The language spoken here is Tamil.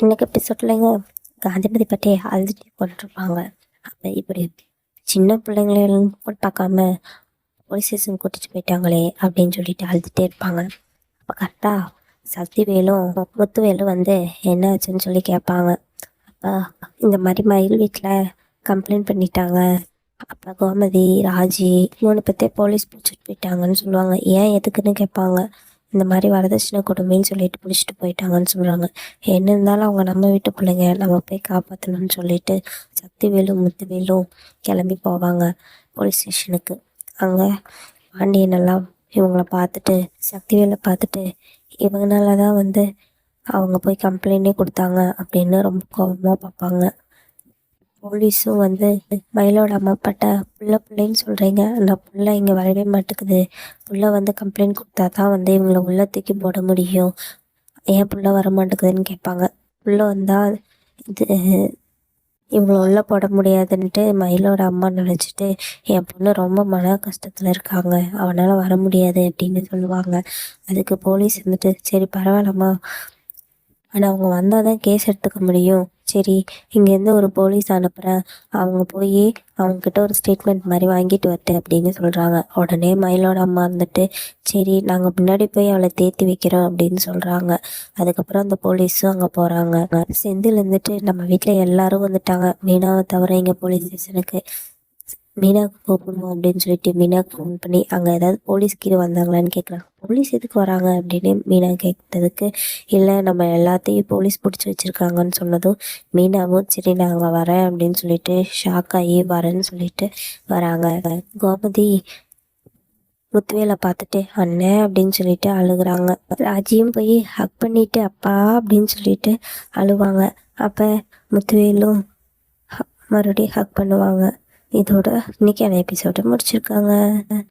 இன்னைக்கு எபிசோட்லங்க காந்திமதி பற்றி அழுதுட்டு போட்டுருப்பாங்க அப்போ இப்படி சின்ன பிள்ளைங்களையும் கூட பார்க்காம போலீஸ் ஸ்டேஷன் கூட்டிகிட்டு போயிட்டாங்களே அப்படின்னு சொல்லிட்டு அழுதுகிட்டே இருப்பாங்க. அப்போ கரெக்டாக சக்திவேலும் முத்துவேலும் வந்து என்ன ஆச்சுன்னு சொல்லி கேட்பாங்க. அப்போ இந்த மாதிரி மயில் வீட்டில் கம்ப்ளைண்ட் பண்ணிட்டாங்க. அப்போ கோமதி ராஜி மூணு பேர்த்தே போலீஸ் பிடிச்சிட்டு போயிட்டாங்கன்னு சொல்லுவாங்க. ஏன் எதுக்குன்னு கேட்பாங்க. இந்த மாதிரி வரதட்சணை கொடுமைன்னு சொல்லிட்டு பிடிச்சிட்டு போயிட்டாங்கன்னு சொல்கிறாங்க என்ன இருந்தாலும் அவங்க நம்ம வீட்டு பிள்ளைங்க நம்ம போய் காப்பாற்றணும்னு சொல்லிட்டு சக்திவேலும் முத்துவேலும் கிளம்பி போவாங்க போலீஸ் ஸ்டேஷனுக்கு அங்கே பாண்டியனெல்லாம் இவங்கள பார்த்துட்டு சக்திவேலை பார்த்துட்டு இவங்கனால தான் வந்து அவங்க போய் கம்ப்ளைண்டே கொடுத்தாங்க அப்படின்னு ரொம்ப கோபமாக பார்ப்பாங்க. போலீஸும் வந்து மயிலோட அம்மாப்பாட்ட புள்ள பிள்ளைன்னு சொல்கிறீங்க அந்த புள்ள இங்கே வரவே மாட்டேங்குது. புள்ள வந்து கம்ப்ளைண்ட் கொடுத்தா தான் வந்து இவங்கள உள்ள தூக்கி போட முடியும். ஏன் புள்ள வர மாட்டேங்குதுன்னு கேட்பாங்க. புள்ள வந்தால் இது இவங்கள உள்ள போட முடியாதுன்ட்டு மயிலோட அம்மா நினச்சிட்டு என் பொண்ணு ரொம்ப மன கஷ்டத்தில் இருக்காங்க. அவனால் வர முடியாது அப்படின்னு சொல்லுவாங்க. அதுக்கு போலீஸ் வந்துட்டு சரி பரவாயில்லம்மா. ஆனால் அவங்க வந்தால் தான் கேஸ் எடுத்துக்க முடியும். சரி இங்கேருந்து ஒரு போலீஸ் அனுப்புகிறேன் அவங்க போய் அவங்கக்கிட்ட ஒரு ஸ்டேட்மெண்ட் மாதிரி வாங்கிட்டு வரட்டு அப்படின்னு சொல்கிறாங்க உடனே மயிலோட அம்மா இருந்துட்டு சரி நாங்கள் முன்னாடி போய் அவளை தேத்தி வைக்கிறோம் அப்படின்னு சொல்கிறாங்க அதுக்கப்புறம் அந்த போலீஸும் அங்கே போகிறாங்க செந்தில் இருந்துட்டு நம்ம வீட்டில் எல்லாரும் வந்துட்டாங்க. மீனாவை தவிர இங்கே போலீஸ் ஸ்டேஷனுக்கு மீனாவுக்கு கூப்பிடுவோம் அப்படின்னு சொல்லிட்டு மீனாக்கு ஃபோன் பண்ணி அங்கே ஏதாவது போலீஸ் கீழே வந்தாங்களான்னு கேட்குறாங்க போலீஸ் எதுக்கு வராங்க? அப்படின்னு மீனா கேட்டதுக்கு இல்லை நம்ம எல்லாத்தையும் போலீஸ் பிடிச்சி வச்சுருக்காங்கன்னு சொன்னதும் மீனாவும் சரி நாங்கள் வரேன் அப்படின்னு சொல்லிட்டு ஷாக் ஆகி வரேன்னு சொல்லிட்டு வராங்க. கோமதி முத்துவேலை பார்த்துட்டு அண்ணன் அப்படின்னு சொல்லிட்டு அழுகுறாங்க. ராஜியும் போய் ஹக் பண்ணிட்டு அப்பா அப்படின்னு சொல்லிட்டு அழுவாங்க. அப்போ முத்துவேலும் மறுபடியும் ஹக் பண்ணுவாங்க. இதோட இன்னைக்கான எபிசோட முடிச்சிருக்காங்க.